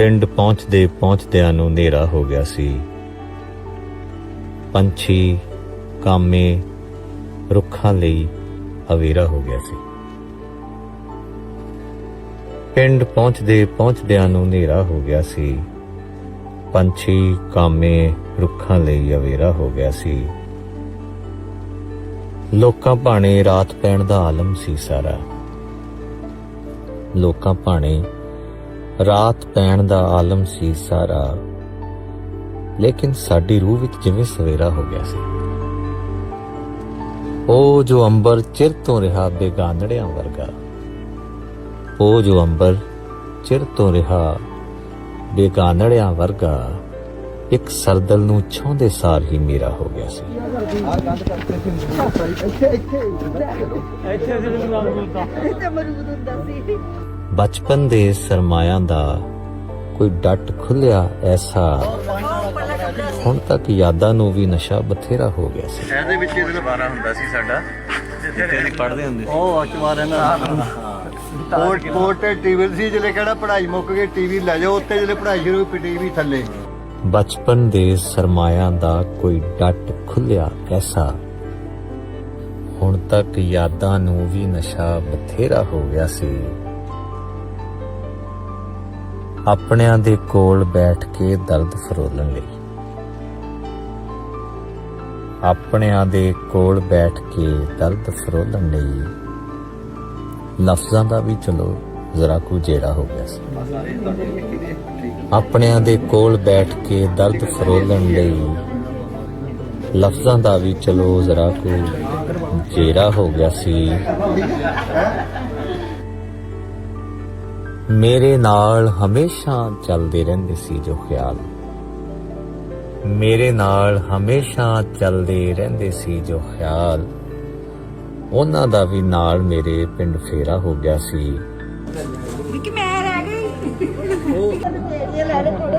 ਪਿੰਡ ਪਹੁੰਚਦੇ ਪਹੁੰਚਦਿਆਂ ਨੂੰ ਹਨੇਰਾ ਹੋ ਗਿਆ ਸੀ। ਪੰਛੀ, ਕਾਮੇ, ਰੁੱਖਾਂ ਲਈ ਹਵੇਰਾ ਹੋ ਗਿਆ ਸੀ। ਪਿੰਡ ਪਹੁੰਚਦੇ ਪਹੁੰਚਦਿਆਂ ਨੂੰ ਹਨੇਰਾ ਹੋ ਗਿਆ ਸੀ। ਪੰਛੀ, ਕਾਮੇ, ਰੁੱਖਾਂ ਲਈ ਹਵੇਰਾ ਹੋ ਗਿਆ ਸੀ। ਲੋਕਾਂ ਭਾਣੇ ਰਾਤ ਪੈਣ ਦਾ ਆਲਮ ਸੀ ਸਾਰਾ। ਲੋਕਾਂ ਭਾਣੇ ਰਾਤ ਪੈਣ ਦਾ ਆਲਮ ਸੀ ਸਾਰਾ। ਲੇਕਿਨ ਸਾਡੀ ਰੂਹ ਵਿੱਚ ਜਿਵੇਂ ਸਵੇਰਾ ਹੋ ਗਿਆ ਸੀ। ਉਹ ਜੋ ਅੰਬਰ ਚਿਰ ਤੋਂ ਰਿਹਾ ਬੇਗਾਨੜਿਆਂ ਵਰਗਾ। ਉਹ ਜੋ ਅੰਬਰ ਚਿਰ ਤੋਂ ਰਿਹਾ ਬੇਗਾਨੜਿਆਂ ਵਰਗਾ, ਇੱਕ ਸਰਦਲ ਨੂੰ ਛਾਉਂਦੇ ਸਾਰ ਹੀ ਮੇਰਾ ਹੋ ਗਿਆ ਸੀ। ਇੱਥੇ ਮਰੂਦ ਹੁੰਦਾ ਸੀ। ਬਚਪਨ ਦੇ ਸਰਮਾਇਆਂ ਦਾ ਕੋਈ ਡੱਟ ਖੁੱਲਿਆ ਐਸਾ ਹੁਣ ਤੱਕ ਯਾਦਾਂ ਨੂੰ ਵੀ ਨਸ਼ਾ ਬਥੇਰਾ ਹੋ ਗਿਆ ਸੀ। ਇਹਦੇ ਵਿੱਚ ਇਹਦੇ ਬਾਰਾ ਹੁੰਦਾ ਸੀ ਸਾਡਾ। ਜਿੱਥੇ ਅਸੀਂ ਪੜ੍ਹਦੇ ਹੁੰਦੇ ਸੀ। ਉਹ ਅਚਵਾਰੇ ਨਾਲ ਕੋਟ ਕੋਟ ਟੀਵੀ ਸੀ ਜਿਹੜੇ ਕਿਹੜਾ ਪੜ੍ਹਾਈ ਮੁੱਕ ਗਈ ਟੀਵੀ ਲੈ ਜਾਓ ਉੱਤੇ ਜਿਹੜੇ ਪੜ੍ਹਾਈ ਸ਼ੁਰੂ ਹੋਈ ਟੀਵੀ ਥੱਲੇ। ਬਚਪਨ ਦੇ ਸਰਮਾਇਆਂ ਦਾ ਕੋਈ ਡੱਟ ਖੁੱਲਿਆ ਐਸਾ ਹੁਣ ਤੱਕ ਯਾਦਾਂ ਨੂੰ ਵੀ ਨਸ਼ਾ ਬਥੇਰਾ ਹੋ ਗਿਆ ਸੀ। ਆਪਣਿਆਂ ਦੇ ਕੋਲ ਬੈਠ ਕੇ ਦਰਦ ਫਰੋਲਣ ਲਈ। ਆਪਣਿਆਂ ਦੇ ਕੋਲ ਬੈਠ ਕੇ ਦਰਦ ਫਰੋਲਣ ਲਈ। ਲਫ਼ਜ਼ਾਂ ਦਾ ਵੀ ਚਲੋ, ਜ਼ਰਾ ਕੁ ਜਿਹੜਾ ਹੋ ਗਿਆ ਸੀ। ਆਪਣਿਆਂ ਦੇ ਕੋਲ ਬੈਠ ਕੇ ਦਰਦ ਫਰੋਲਣ ਲਈ। ਲਫ਼ਜ਼ਾਂ ਦਾ ਵੀ ਚਲੋ, ਜ਼ਰਾ ਕੁ ਜੇਰਾ ਹੋ ਗਿਆ ਸੀ। ਮੇਰੇ ਨਾਲ ਹਮੇਸ਼ਾ ਚੱਲਦੇ ਰਹਿੰਦੇ ਸੀ ਜੋ ਖਿਆਲ। ਮੇਰੇ ਨਾਲ ਹਮੇਸ਼ਾ ਚੱਲਦੇ ਰਹਿੰਦੇ ਸੀ ਜੋ ਖਿਆਲ। ਉਹਨਾਂ ਦਾ ਵੀ ਨਾਲ ਮੇਰੇ ਪਿੰਡ ਫੇਰਾ ਹੋ ਗਿਆ ਸੀ। ਕਿ ਮੈਂ ਰਹਿ ਗਈ। ਉਹ ਇਹ ਲੈ ਲੈ ਥੋੜੇ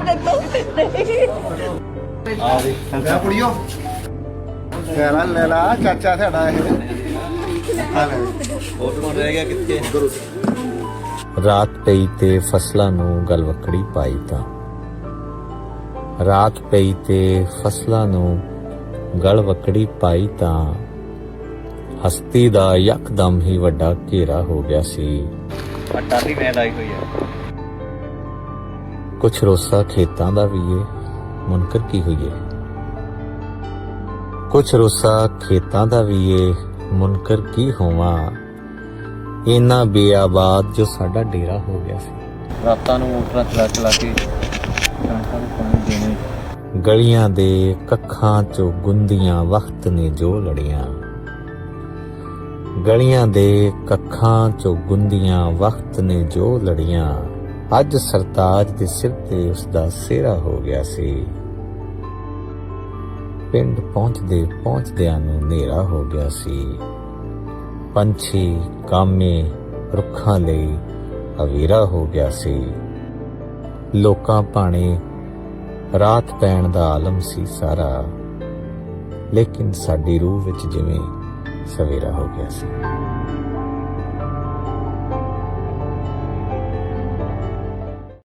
ਦੇਖੋ ਲੈ ਕੁੜੀਓ ਲੈ ਲਾ ਲੈ। ਲਾ ਚਾਚਾ ਸਾਡਾ ਇਹ। ਆ ਲੈ। ਫੋਟੋ ਰਹਿ ਗਿਆ ਕਿੱਥੇ? ਰਾਤ ਪਈ ਤੇ ਫਸਲਾਂ ਨੂੰ ਗਲਵਕੜੀ ਪਾਈ ਤਾਂ। ਰਾਤ ਪਈ ਤੇ ਫਸਲਾਂ ਨੂੰ ਗਲਵਕੜੀ ਪਾਈ ਤਾਂ। ਹਸਤੀ ਦਾ ਯਕਦਮ ਹੀ ਵੱਡਾ ਘੇਰਾ ਹੋ ਗਿਆ ਸੀ। ਦੀ ਮੈਂ ਲਾਈ ਹੋਈ ਹੈ ਕੁਛ ਰੋਸਾ ਖੇਤਾਂ ਦਾ ਵੀ ਏ ਮੁਨਕਰ ਕੀ ਹੋਈਏ ਕੁਛ ਰੋਸਾ ਖੇਤਾਂ ਦਾ ਵੀ ਏ ਮੁਨਕਰ ਕੀ ਹੋਵਾਂ? ਇਨਾ ਬੇਆਬਾਦ ਜੋ ਸਾਡਾ ਡੇਰਾ ਹੋ ਗਿਆ ਸੀ। ਰਾਤਾਂ ਨੂੰ ਮੋਟਰਾਂ ਚਲਾ ਚਲਾ ਕੇ ਕਣਕਾਂ ਨੂੰ ਪਾਣੀ ਦੇਣੇ। ਗਲੀਆਂ ਦੇ ਕੱਖਾਂ ਚੋਂ ਗੁੰਦੀਆਂ ਵਕਤ ਨੇ ਜੋ ਲੜੀਆਂ। ਗਲੀਆਂ ਦੇ ਕੱਖਾਂ ਚੋਂ ਗੁੰਦੀਆਂ ਵਕਤ ਨੇ ਜੋ ਲੜੀਆਂ। ਅੱਜ ਸਰਤਾਜ ਦੇ ਸਿਰ ਤੇ ਉਸ ਦਾ ਸਿਹਰਾ ਹੋ ਗਿਆ ਸੀ। ਪਿੰਡ ਪਹੁੰਚਦੇ ਪਹੁੰਚਦਿਆਂ ਨੂੰ ਹਨੇਰਾ ਹੋ ਗਿਆ ਸੀ। ਪੰਛੀ ਕਾਮੇ ਰੁੱਖਾਂ ਲਈ ਹਵੇਰਾ ਹੋ ਗਿਆ ਸੀ। ਲੋਕਾਂ ਭਾਣੇ ਰਾਤ ਪੈਣ ਦਾ ਆਲਮ ਸੀ ਸਾਰਾ। ਲੇਕਿਨ ਸਾਡੀ ਰੂਹ ਵਿੱਚ ਜਿਵੇਂ ਸਵੇਰਾ ਹੋ ਗਿਆ ਸੀ।